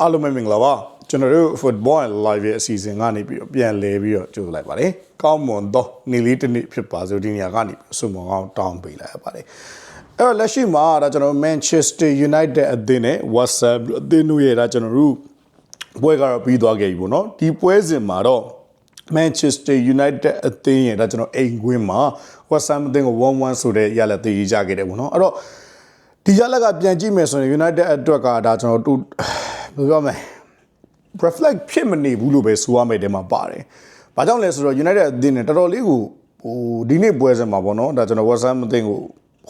အားလုံးပဲမင်္ဂလာပါကျွန်တော်တို့ football and live ရဲ့အစီအစဉ်ကနေပြီးတော့ပြန်လဲပြီးတော့ကြိုးလိုက်ပါတယ်ကောင်းမွန်သောနေ့လေးတစ်နေ့ဖြစ်ပါစို့ဒီနေရာကနေဆုမွန်ကောင်းတောင်းပေးလိုက်ရပါတယ်အဲ့တော့လက်ရှိမှာဒါကျွန်တော် Manchester United အသင်းနဲ့ WhatsApp အသင်းတို့ရဲ့ဒါကျွန်တော်တို့ပွဲကတော့ပြီးသွားခဲ့ပြီပေါ့နော်ဒီပွဲစဉ်မှာတော့ Manchester United အသင်းရဲ့ဒါကျွန်တော်အိမ်ကွင်းမှာ West Ham အသင်းကို1-1ဆိုတဲ့ရလဒ်တည်ကြခဲ့တယ်ပေါ့နော်အဲ့တော့ဒီရလဒ်ကပြန်ကြည့်မယ်ဆိုရင် United အတွက်ကဒါကျွန်တော်တို့ ဘယ်လိုပြောမလဲ reflect ဖြစ်မနေဘူးလို့ပဲဆိုရမယ်တဲ့မှာပါတယ်။ဘာကြောင့်လဲဆိုတော့ United အသင်းနဲ့တော်တော်လေးကိုဟိုဒီနေ့ပွဲစဉ်မှာပေါ့နော်ဒါကျွန်တော် West Ham အသင်းကို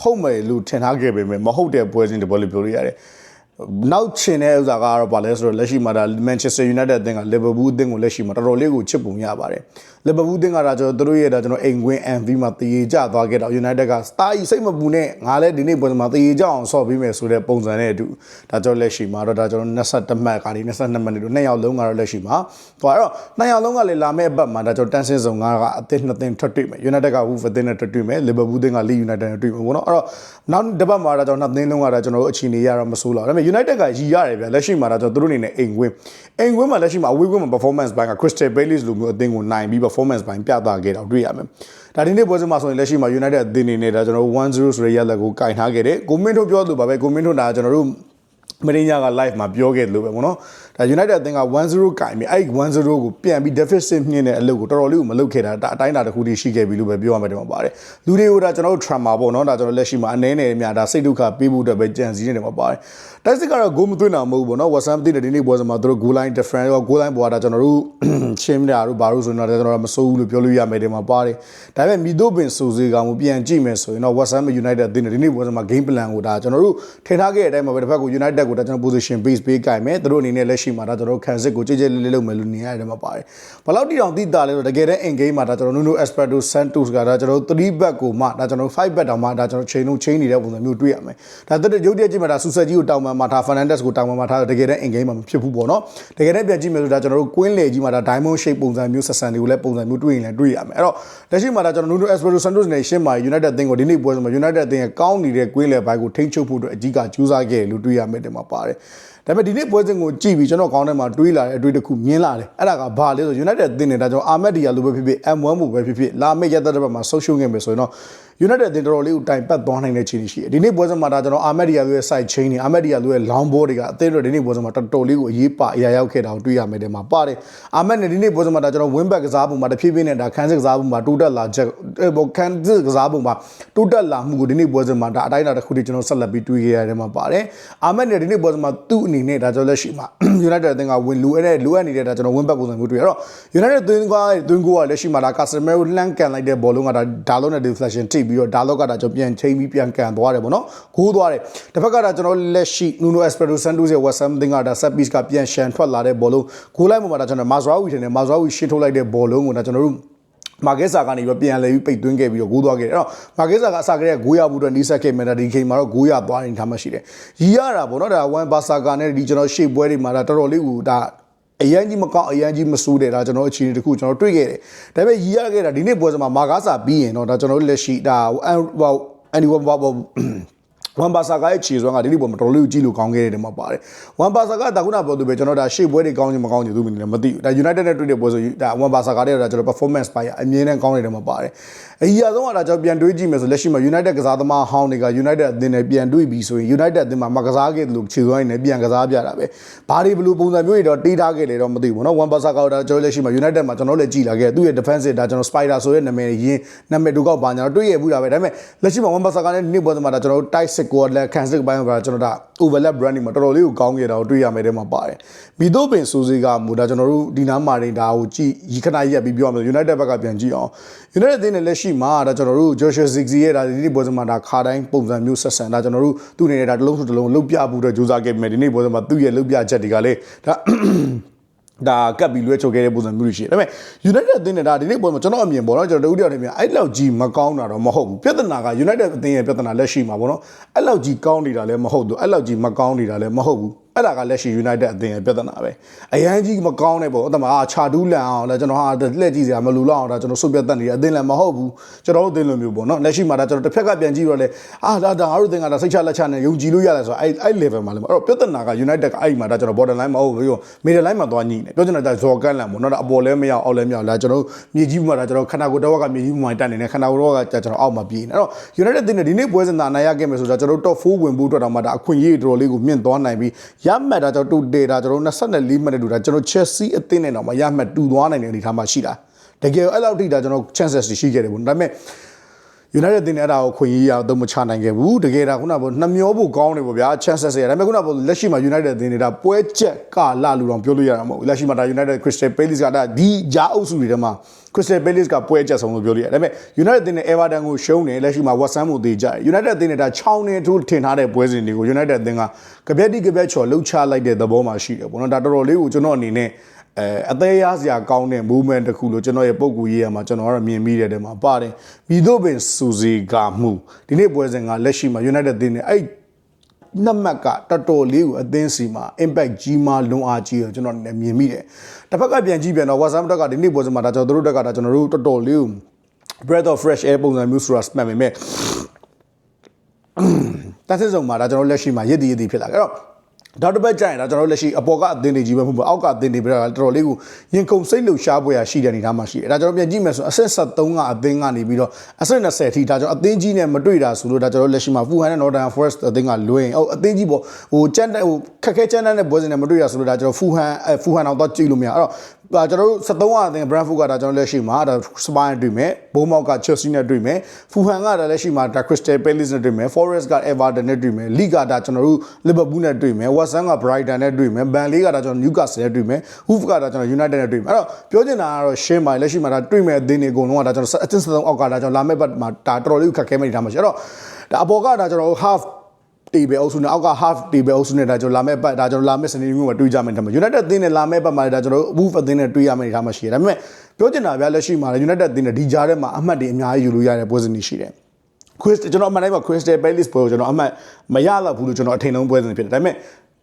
ဟုတ်မယ်လို့ထင်ထားခဲ့ပေမဲ့မဟုတ်တဲ့ပွဲစဉ်တပွဲလို့ပြောလို့ရတယ်။နောက်ချင်တဲ့ဥစ္စာကတော့ဗာလဲဆိုတော့လက်ရှိမှာဒါ Manchester United အသင်းက Liverpool အသင်းကိုလက်ရှိမှာတော်တော်လေးကိုချစ်ပုံရပါတယ်။ Liverpool အသင်းကဒါကျွန်တော်တို့ရဲ့ဒါကျွန်တော်အိမ်ကွင်း MV မှာတည်ကြသွားခဲ့တော့ United ကစတာကြီးစိတ်မပူနဲ့ငါလည်းဒီနေ့ပွဲမှာတည်ကြအောင်ဆော့ပေးမယ်ဆိုတဲ့ပုံစံနဲ့အတူဒါကျွန်တော်လက်ရှိမှာတော့ဒါကျွန်တော်21မှတ်ကနေ22မှတ်နေလို့နှစ်ယောက်လုံးကတော့လက်ရှိမှာသွားတော့နှစ်ယောက်လုံးကလည်းလာမယ့်ဘက်မှာဒါကျွန်တော်တန်းစင်းဆောင်ကအသင်းနှစ်သင်းထွက်တွေ့မယ် United က Wolves အသင်းနဲ့ထွက်တွေ့မယ် Liverpool အသင်းက Leeds United နဲ့တွေ့မယ်ပေါ့နော်အဲ့တော့နောက်တစ်ပတ်မှာဒါကျွန်တော်နှစ်သင်းလုံးကဒါကျွန်တော်တို့အခြေအနေရတော့မဆိုးတော့ဒါပေမဲ့ United ကရည်ရတယ်ဗျလက်ရှိမှာဒါကျွန်တော်တို့အနေနဲ့အိမ်ကွင်းအိမ်ကွင်းမှာလက်ရှိမှာအဝေးကွင်းမှာ performance ဘိုင်းက Crystal Palace လိုမျိုးအသင်းကိုနိုင်ပြီး performance ဘိုင်းပြသခဲ့တော့တွေ့ရမယ်ဒါဒီနေ့ပွဲစဉ်မှာဆိုရင်လက်ရှိမှာ United အသင်းအနေနဲ့ဒါကျွန်တော်1-0ဆိုတဲ့ရလက်ကိုကင်ထားခဲ့တယ်ကိုမင်းတို့ပြောလို့ပါပဲကိုမင်းတို့ဒါကျွန်တော်တို့ မရင်းညာက live မှာပြောခဲ့တယ်လို့ပဲပေါ့နော်ဒါ United အသင်းက1-0ကင်ပြီးအဲ့1-0ကိုပြန်ပြီး deficit မြင့်တဲ့အလုပ်ကိုတော်တော်လေးကိုမလုပ်ခဲ့တာဒါအတိုင်းအတာတစ်ခုတည်းရှိခဲ့ပြီလို့ပဲပြောရမှာတယ်မှာပါတယ်လူတွေကိုဒါကျွန်တော်တို့ trauma ပေါ့နော်ဒါကျွန်တော်လက်ရှိမှာအနေနဲ့များဒါစိတ်ဒုက္ခပေးဖို့အတွက်ပဲကြံစည်နေတယ်မှာပါတယ်တိုက်စစ်ကတော့ဂိုးမသွင်းတာမဟုတ်ဘူးပေါ့နော် WhatsApp တိတဲ့ဒီနေ့ပွဲစဉ်မှာသူတို့ goal line different ရော goal line ပေါ်တာကျွန်တော်တို့ချင်းတာတို့ဘာလို့ဆိုတော့ကျွန်တော်တို့မစိုးဘူးလို့ပြောလို့ရမယ်တယ်မှာပါတယ်ဒါပေမဲ့မိတို့ပင်စိုးစေးကောင်ကိုပြန်ကြည့်မယ်ဆိုရင်တော့ WhatsApp United အသင်းဒီနေ့ပွဲစဉ်မှာ game plan ကိုဒါကျွန်တော်တို့ထင်ထားခဲ့တဲ့အတိုင်းမှာပဲတစ်ဖက်ကို United ကိုဒါကျွန်တော် position base ပေးကြိုင်မယ်သူတို့အနေနဲ့လက်ရှိမှာဒါကျွန်တော်တို့ခံစစ်ကိုကြည်ကြည်လေးလေးလုပ်မယ်လို့နေရတယ်မှာပါတယ်ဘယ်လောက်တိတောင်တိတာလဲဆိုတော့တကယ်တမ်း in game မှာဒါကျွန်တော် Nuno Espirito Santos ကဒါကျွန်တော်3 back ကိုမှဒါကျွန်တော်5 back တောင်မှဒါကျွန်တော် chain လုံး chain နေတဲ့ပုံစံမျိုးတွေ့ရမယ်ဒါတက်ရုပ်တရက်ကြည့်မှာဒါဆူဆက်ကြီးကိုတောင်မှမှာထား Fernandes ကိုတောင်မှမှာထားတကယ်တမ်း in game မှာမဖြစ်ဘူးပေါ့နော်တကယ်တမ်းပြန်ကြည့်မယ်ဆိုဒါကျွန်တော်တို့ queen လေကြီးမှာဒါ diamond shape ပုံစံမျိုးဆက်ဆံတွေကိုလည်းပုံစံမျိုးတွေ့ရင်လည်းတွေ့ရမယ်အဲ့တော့လက်ရှိမှာဒါကျွန်တော် Nuno Espirito Santos နဲ့ရှင်းမှာ United အသင်းကိုဒီနေ့ပွဲစဉ်မှာ United အသင်းရဲ့ကောင်းနေတဲ့ queen လေဘိုင်းကိုထိန်းချုပ်ဖို့အတွက်အကြီးကကြိုးစားခဲ့တယ်လို့တွေ့ရမယ်တင်မှာပါတယ် ဒါပေမဲ့ဒီနေ့ပွဲစဉ်ကိုကြည့်ပြီးကျွန်တော်ကောင်းထဲမှာတွေးလာတဲ့အတွေ့တစ်ခုမြင်လာတယ်အဲ့ဒါကဘာလဲဆို United အသင်းနဲ့ဒါကြောင့်အာမက်ဒီယာလိုပဲဖြစ်ဖြစ် M1 မို့ပဲဖြစ်ဖြစ်လာမယ့်ရက်သက်တစ်ပတ်မှာဆုတ်ရှုံးခဲ့မယ်ဆိုရင်တော့ United အသင်းတော်တော်လေးကိုတိုင်ပတ်သွားနိုင်တဲ့ခြေနေရှိတယ်ဒီနေ့ပွဲစဉ်မှာဒါကျွန်တော်အာမက်ဒီယာလိုရဲ့ side chain တွေအာမက်ဒီယာလိုရဲ့ long ball တွေကအသင်းတော်ဒီနေ့ပွဲစဉ်မှာတော်တော်လေးကိုအရေးပါအရာရောက်ခဲ့တာကိုတွေ့ရမယ်တဲ့မှာပါတယ်အာမက်နဲ့ဒီနေ့ပွဲစဉ်မှာဒါကျွန်တော် win back ကစားပုံမှာတဖြည်းဖြည်းနဲ့ဒါခန်းစစ်ကစားပုံမှာတိုးတက်လာချက်ဘောခန်းစစ်ကစားပုံမှာတိုးတက်လာမှုကိုဒီနေ့ပွဲစဉ်မှာဒါအတိုင်းအတာတစ်ခုတည်းကျွန်တော်ဆက်လက်ပြီးတွေးခဲ့ရတယ်မှာပါတယ်အာမက်နဲ့ဒီနေ့ပွဲစဉ်မှာသူ့အနေနဲ့ဒါကျွန်တော်လက်ရှိမှာ United အသင်းကဝင်လိုအဲ့လိုအပ်နေတဲ့ဒါကျွန်တော် win back ပုံစံမျိုးတွေ့ရတော့ United သွင်းကွာသွင်းကိုကလက်ရှိမှာဒါ Casemiro လှမ်းကန်လိုက်တဲ့ဘောလုံးကဒါဒါလုံးနဲ့ deflection ထိပြီးတော့ဒါလုံးကဒါကျွန်တော်ပြန်ချိန်ပြီးပြန်ကန်သွားတယ်ပေါ့နော်ဂိုးသွားတယ်တစ်ဖက်ကဒါကျွန်တော်လက်ရှိ Nuno Espirito Santos ရဲ့ West Ham အသင်းကဒါ set piece ကပြန်ရှန်ထွက်လာတဲ့ဘောလုံးဂိုးလိုက်ပေါ်မှာဒါကျွန်တော် Mazraoui ထင်တယ် Mazraoui ရှင်းထုတ်လိုက်တဲ့ဘောလုံးကိုဒါကျွန်တော်တို့ မာဂက်ဆာကနေပြီးပြန်လဲပြီးပိတ်သွင်းခဲ့ပြီးတော့ဂိုးသွားခဲ့တယ်အဲ့တော့မာဂက်ဆာကအစကတည်းကဂိုးရဖို့အတွက်နီးစပ်ခဲ့မယ်ဒါဒီချိန်မှာတော့ဂိုးရသွားနေထားမှရှိတယ်ရီရတာပေါ့နော်ဒါဝန်ဘာဆာကာနဲ့ဒီကျွန်တော်ရှေ့ပွဲတွေမှာဒါတော်တော်လေးကိုဒါအရန်ကြီးမကောက်အရန်ကြီးမစိုးတယ်ဒါကျွန်တော်အခြေအနေတစ်ခုကျွန်တော်တွေ့ခဲ့တယ်ဒါပေမဲ့ရီရခဲ့တာဒီနေ့ပွဲစမှာမာဂါဆာပြီးရင်တော့ဒါကျွန်တော်လက်ရှိဒါဟိုအန်ဒီဝမ်ဘာဘော ဝန်ဘာဆာကရဲ့ခြေစွမ်းကဒီနေ့ပေါ်မှာတော်တော်လေးကြည့်လို့ကောင်းခဲ့တယ်မှာပါတယ်ဝန်ဘာဆာကဒါခုနပြောသူပဲကျွန်တော်ဒါရှေ့ပွဲတွေကောင်းချင်မကောင်းချင်သူမနေလည်းမသိဘူးဒါ United နဲ့တွေ့တဲ့ပွဲဆိုဒါဝန်ဘာဆာကတဲ့ဒါကျွန်တော် performance ပိုင်းအမြင်နဲ့ကောင်းနေတယ်မှာပါတယ်အကြီးအဆုံးကဒါကျွန်တော်ပြန်တွေးကြည့်မယ်ဆိုလက်ရှိမှာ United ကစားသမားဟောင်းတွေက United အသင်းနဲ့ပြန်တွေ့ပြီဆိုရင် United အသင်းမှာမကစားခဲ့တယ်လို့ခြေစွမ်းနေပြန်ကစားပြတာပဲဘာတွေဘလို့ပုံစံမျိုးတွေတော့တေးထားခဲ့လေတော့မသိဘူးเนาะဝန်ဘာဆာကဒါကျွန်တော်လက်ရှိမှာ United မှာကျွန်တော်လည်းကြည်လာခဲ့သူ့ရဲ့ defensive ဒါကျွန်တော် Spider ဆိုတဲ့နာမည်ရင်းနာမည်တူကောက်ပါညာတော့တွေ့ရဘူးတာပဲဒါပေမဲ့လက်ရှိမှာဝန်ဘာဆာကနဲ့နေ့ပွဲမှာဒါကျွန်တော်တို့ tight sit ကိုလက်ခံစစ်ပိုင်းမှာကျွန်တော်ဒါ overlap branding မှာတော်တော်လေးကိုကောင်းခဲ့တာကိုတွေ့ရမယ်တဲ့မှာပါတယ်မိတို့ပင်စိုးစေးကမူဒါကျွန်တော်တို့ဒီနားမှာနေဒါကိုကြည့်ရီခဏရက်ပြီးပြောရမယ် United ဘက်ကပြန်ကြည့်အောင် United အသင်းနဲ့လက်ရှိမှာဒါကျွန်တော်တို့ Joshua Ziggy ရဲ့ဒါဒီနေ့ပွဲစဉ်မှာဒါခါတိုင်းပုံစံမျိုးဆက်ဆံဒါကျွန်တော်တို့သူ့အနေနဲ့ဒါတစ်လုံးတစ်လုံးလှုပ်ပြဖို့အတွက်ကြိုးစားခဲ့ပြီဒီနေ့ပွဲစဉ်မှာသူ့ရဲ့လှုပ်ပြချက်တွေကလည်းဒါ ဒါကပ်ပြီးလွှဲချုပ်ခဲ့တဲ့ပုံစံမျိုးတွေရှိတယ်ဒါပေမဲ့ United အသင်းနဲ့ဒါဒီနေ့ပွဲမှာကျွန်တော်အမြင်ပေါ့နော်ကျွန်တော်တို့တယောက်တည်းမြင်အဲ့လောက်ကြီးမကောင်းတာတော့မဟုတ်ဘူးပြဿနာက United အသင်းရဲ့ပြဿနာလက်ရှိမှာပေါ့နော်အဲ့လောက်ကြီးကောင်းနေတာလည်းမဟုတ်ဘူးအဲ့လောက်ကြီးမကောင်းနေတာလည်းမဟုတ်ဘူး အဲ့ဒါကလက်ရှိ United အသင်းရဲ့ပြဿနာပဲအရန်ကြီးမကောင်းတဲ့ပုံအတမအာချာဒူးလန်အောင်လဲကျွန်တော်ဟာလှည့်ကြည့်စရာမလိုတော့အောင်ဒါကျွန်တော်စွတ်ပြတ်တက်နေတယ်အသင်းလည်းမဟုတ်ဘူးကျွန်တော်တို့အသင်းလိုမျိုးပေါ့နော်လက်ရှိမှာဒါကျွန်တော်တစ်ဖက်ကပြန်ကြည့်တော့လေအာဒါဒါငါတို့အသင်းကဒါစိတ်ချလက်ချနဲ့ယုံကြည်လို့ရတယ်ဆိုတော့အဲ့အဲ့ level မှာလည်းအဲ့တော့ပြဿနာက United ကအဲ့ဒီမှာဒါကျွန်တော် border line မဟုတ်ဘူးပြီးတော့ middle line မှာသွားညှိနေပြောချင်တာဒါဇော်ကန်လန်ပေါ့နော်ဒါအပေါ်လည်းမရအောက်လည်းမရလာကျွန်တော်မြေကြီးမှာဒါကျွန်တော်ခန္ဓာကိုယ်တော့ကမြေကြီးမှာတက်နေတယ်ခန္ဓာကိုယ်တော့ကကျွန်တော်အောက်မှာပြေးနေအဲ့တော့ United အသင်းနဲ့ဒီနေ့ပွဲစဉ်သာနိုင်ရခဲ့မယ်ဆိုတော့ကျွန်တော် top 4ဝင်ဖို့အတွက်တော့မှဒါအခွင့်အရေးတော်တော်လေးကိုမြင့်သွားနိုင်ပြီးရမှတ်ဒါကျွန်တော်တူဒေတာကျွန်တော်24မိနစ်တူဒါကျွန်တော် Chelsea အသင်းနဲ့တော့မှရမှတ်တူသွားနိုင်တဲ့အနေအထားမှာရှိတာတကယ်အဲ့လောက်ထိဒါကျွန်တော် chances ရှိခဲ့တယ်ပေါ့ဒါပေမဲ့ United တင်အဲ့ဒါကိုခွင့်ရေးရတော့မချနိုင်ခဲ့ဘူးတကယ်ဒါခုနကပေါ့နှမျောဖို့ကောင်းတယ်ပေါ့ဗျာ chances ရဒါပေမဲ့ခုနကပေါ့လက်ရှိမှာ United တင်နေတာပွဲချက်ကလာလူတော့ပြောလို့ရတာမဟုတ်ဘူးလက်ရှိမှာဒါ United Crystal Palace ကဒါဒီဂျာအုပ်စုတွေထဲမှာ Crystal Palace ကပွဲချက်ဆုံးလို့ပြောလို့ရတယ်ဒါပေမဲ့ United တင်တဲ့ Everton ကိုရှုံးတယ်လက်ရှိမှာ West Ham ကိုတေးကြတယ် United တင်တဲ့ဒါ6နှစ်ထိုးထင်ထားတဲ့ပွဲစဉ်တွေကို United တင်ကကပြက်တိကပြက်ချော်လှုပ်ချလိုက်တဲ့သဘောမှာရှိတယ်ပေါ့နော်ဒါတော်တော်လေးကိုကျွန်တော်အနေနဲ့ အဲအသေးရစရာကောင်းတဲ့ movement တစ်ခုလို့ကျွန်တော်ရဲ့ပုံကူရေးရမှာကျွန်တော်ကတော့မြင်မိတဲ့တဲမှာပါတယ်မိတို့ပင်စူစီကမှုဒီနေ့ပွဲစဉ်ကလက်ရှိမှာ United တင်နေအဲ့နမတ်ကတော်တော်လေးကိုအသင်းစီမှာ impact ကြီးမားလွန်အားကြီးတော့ကျွန်တော်လည်းမြင်မိတယ်တစ်ဖက်ကပြန်ကြည့်ပြန်တော့ WhatsApp တက်ကဒီနေ့ပွဲစဉ်မှာဒါကျွန်တော်တို့တက်ကဒါကျွန်တော်တို့တော်တော်လေးကို breath of fresh air ပုံစံမျိုးဆိုတာ spam ပေမဲ့တန်းစစ်စုံမှာဒါကျွန်တော်လက်ရှိမှာရစ်တည်ရစ်တည်ဖြစ်လာကြတော့ ဒေါက်တာဘက်ကြရင်ဒါကျွန်တော်လက်ရှိအပေါ်ကအသင်းတွေကြီးပဲမဟုတ်ဘူးအောက်ကအသင်းတွေပြတာတော်တော်လေးကိုရင်ခုန်စိတ်လှုပ်ရှားပွဲရရှိတဲ့အနေအထားမှာရှိတယ်ဒါကျွန်တော်ပြန်ကြည့်မယ်ဆိုအဆင့်73ကအသင်းကနေပြီးတော့အဆင့်20ထိဒါကျွန်တော်အသင်းကြီးနဲ့မတွေ့တာဆိုလို့ဒါကျွန်တော်လက်ရှိမှာဖူဟန်နဲ့ Northern Forest အသင်းကလွင်ဟုတ်အသင်းကြီးပေါ့ဟိုကြမ်းတဲ့ဟိုခက်ခဲကြမ်းတဲ့ပွဲစဉ်နဲ့မတွေ့တာဆိုလို့ဒါကျွန်တော်ဖူဟန်ဖူဟန်အောင်တော့ကြည့်လို့မရအဲ့တော့ ဒါကျွန်တော်တို့73ကအသင်း Brentford ကဒါကျွန်တော်လက်ရှိမှာဒါ Spine တွေ့မယ်ဘိုးမောက်က Chelsea နဲ့တွေ့မယ်ဖူဟန်ကဒါလက်ရှိမှာဒါ Crystal Palace နဲ့တွေ့မယ် Forest က Everton နဲ့တွေ့မယ် League ကဒါကျွန်တော်တို့ Liverpool နဲ့တွေ့မယ် West Ham က Brighton နဲ့တွေ့မယ် Burnley ကဒါကျွန်တော် Newcastle နဲ့တွေ့မယ် Wolves ကဒါကျွန်တော် United နဲ့တွေ့မယ်အဲ့တော့ပြောချင်တာကတော့ရှင်းပါလက်ရှိမှာဒါတွေ့မယ်အသင်းတွေအကုန်လုံးကဒါကျွန်တော်အသင်းစသုံးအောက်ကဒါကျွန်တော်လာမယ့်ဘက်မှာဒါတော်တော်လေးခက်ခဲမယ့်အနေထားမှာရှိအဲ့တော့ဒါအပေါ်ကဒါကျွန်တော် half တီဘယ်အုပ်စုနဲ့အောက်က half တီဘယ်အုပ်စုနဲ့ဒါကျွန်တော်လာမဲ့ပတ်ဒါကျွန်တော်လာမဲ့စနေမျိုးမှာတွေ့ကြမယ်ဒါပေမဲ့ United အသင်းနဲ့လာမဲ့ပတ်မှာဒါကျွန်တော် move အသင်းနဲ့တွေ့ရမယ့်အနေထားမှာရှိတယ်ဒါပေမဲ့ပြောချင်တာဗျာလက်ရှိမှာ United အသင်းနဲ့ဒီကြားထဲမှာအမှတ်တွေအများကြီးယူလို့ရတဲ့ပွဲစဉ်တွေရှိတယ် quiz ကျွန်တော်အမှန်တိုင်းမှာ Crystal Palace ပွဲကိုကျွန်တော်အမှတ်မရတော့ဘူးလို့ကျွန်တော်အထင်ဆုံးပွဲစဉ်ဖြစ်တယ်ဒါပေမဲ့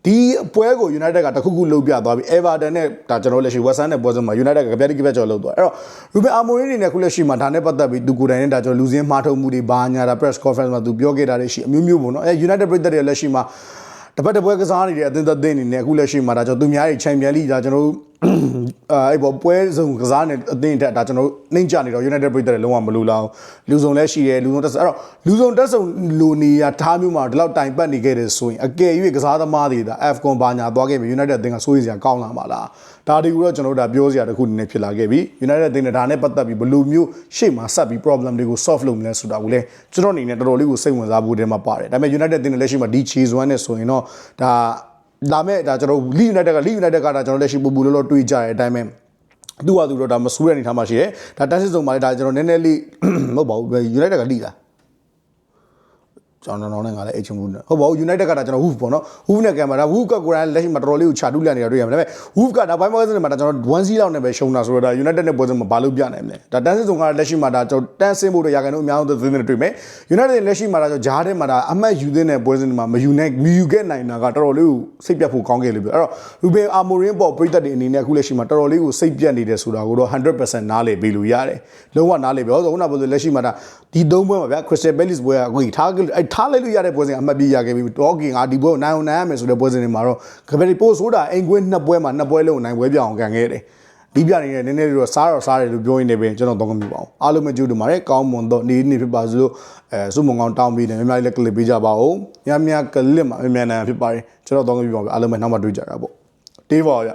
ဒီပွဲကို United ကတခုခုလုပ်ပြသွားပြီး Everton နဲ့ဒါကျွန်တော်လက်ရှိ West Ham နဲ့ပွဲစဉ်မှာ United ကကြပြတိကပြကျော်လုပ်သွားအဲ့တော့ Ruben Amorim အနေနဲ့ခုလက်ရှိမှာဒါနဲ့ပတ်သက်ပြီးသူကိုယ်တိုင်နဲ့ဒါကျွန်တော်လူစင်းမှားထုတ်မှုတွေဘာညာဒါ press conference မှာသူပြောခဲ့တာတွေရှိအမျိုးမျိုးပေါ့နော်အဲ United ပြည်သက်တွေလက်ရှိမှာတပတ်တပွဲကစားနေတဲ့အသင်းသက်သင်းအနေနဲ့အခုလက်ရှိမှာဒါကျွန်တော်သူများတွေ Champion League ဒါကျွန်တော်တို့ အဲဘောပွဲစုံကစားနေအသင်းတက်ဒါကျွန်တော်တို့နှိမ့်ချနေတော့ United ပြည်သက်တွေလုံးဝမလူလောင်လူစုံလည်းရှိတယ်လူစုံတက်အဲ့တော့လူစုံတက်စုံလူနေရထားမျိုးမှာဒီလောက်တိုင်ပတ်နေခဲ့တယ်ဆိုရင်အကယ်၍ကစားသမားတွေဒါ AFCON ဘာညာသွားခဲ့ပြီ United အသင်းကစိုးရိမ်စရာကောင်းလာပါလားဒါတွေကိုတော့ကျွန်တော်တို့ဒါပြောစရာတခုအနေနဲ့ဖြစ်လာခဲ့ပြီ United အသင်းနဲ့ဒါနဲ့ပတ်သက်ပြီးဘယ်လိုမျိုးရှေ့မှာဆက်ပြီး problem တွေကို solve လုပ်မလဲဆိုတာကိုလည်းကျွန်တော်အနေနဲ့တော်တော်လေးကိုစိတ်ဝင်စားဖို့တည်းမှာပါတယ်ဒါပေမဲ့ United အသင်းနဲ့လက်ရှိမှာဒီ Cheese One နဲ့ဆိုရင်တော့ဒါ လာမဲ့ဒါကျွန်တော် Leeds United က Leeds United ကဒါကျွန်တော်လက်ရှိပူပူလောလောတွေးကြတဲ့အတိုင်းပဲသူ့ဟာသူတော့ဒါမဆူးတဲ့အနေထားမှာရှိတယ်ဒါတက်စစ်စုံမှာလည်းဒါကျွန်တော်နည်းနည်းလေးမဟုတ်ပါဘူး United ကလိလား ကျွန်တော်တော့လည်းငါလည်းအချင်းဘူးဟုတ်ပါဘူး United ကဒါကျွန်တော် Wolf ပေါ့နော် Wolf နဲ့ကင်မရာ Wolf ကကိုယ်တိုင်လက်ရှိမှာတော်တော်လေးကိုခြာတူးလန့်နေတာတွေ့ရမှာဒါပေမဲ့ Wolf ကဒါဘိုင်းဘော့စ်နဲ့မှာဒါကျွန်တော်1-0လောက်နဲ့ပဲရှုံးတာဆိုတော့ဒါ United နဲ့ပွဲစဉ်မှာဘာလို့ပြနိုင်မလဲဒါတန်းစစ်စုံကလက်ရှိမှာဒါကျွန်တော်တန်းဆင်းဖို့တော့ရာခိုင်နှုန်းအများဆုံးသတင်းတွေတွေ့မယ် United လက်ရှိမှာဒါကျွန်တော်ဂျားထဲမှာဒါအမှတ်ယူတဲ့ပွဲစဉ်တွေမှာမယူနိုင်မယူခဲ့နိုင်တာကတော်တော်လေးကိုစိတ်ပြတ်ဖို့ကောင်းခဲ့လို့ပြောအဲ့တော့ Ruben Amorim ပေါ်ပြည်သက်တွေအနေနဲ့အခုလက်ရှိမှာတော်တော်လေးကိုစိတ်ပြတ်နေတယ်ဆိုတာကိုတော့100%နားလည်ပေးလို့ရတယ်လုံးဝနားလည်ပြောဆိုခုနကပြောလက်ရှိမှာဒါဒီသုံးပွဲမှာဗျာ Crystal Palace ပွဲကအခုထားအဲ့ထားလိုက်လို့ရတဲ့ပွဲစဉ်အမှတ်ပြီးရခဲ့ပြီတော့ကင်ကဒီပွဲကိုနိုင်အောင်နိုင်ရမယ်ဆိုတဲ့ပွဲစဉ်တွေမှာတော့ကပရီပို့ဆိုတာအိမ်ကွင်းနှစ်ပွဲမှာနှစ်ပွဲလုံးနိုင်ပွဲပြောင်းအောင်ကန်ခဲ့တယ်ဒီပြနေနဲ့နည်းနည်းလေးတော့စားတော့စားတယ်လို့ပြောရင်းနေပဲကျွန်တော်တော့မပြပါဘူးအားလုံးမကြည့်လို့မှာလေကောင်းမွန်တော့နေနေဖြစ်ပါစို့လို့အဲစုမုံကောင်းတောင်းပြီးတယ်များများလေးကလစ်ပေးကြပါဦးများများကလစ်မှာများများနာဖြစ်ပါတယ်ကျွန်တော်တော့မပြပါဘူးအားလုံးပဲနောက်မှတွေ့ကြတာပေါ့တေးပါရ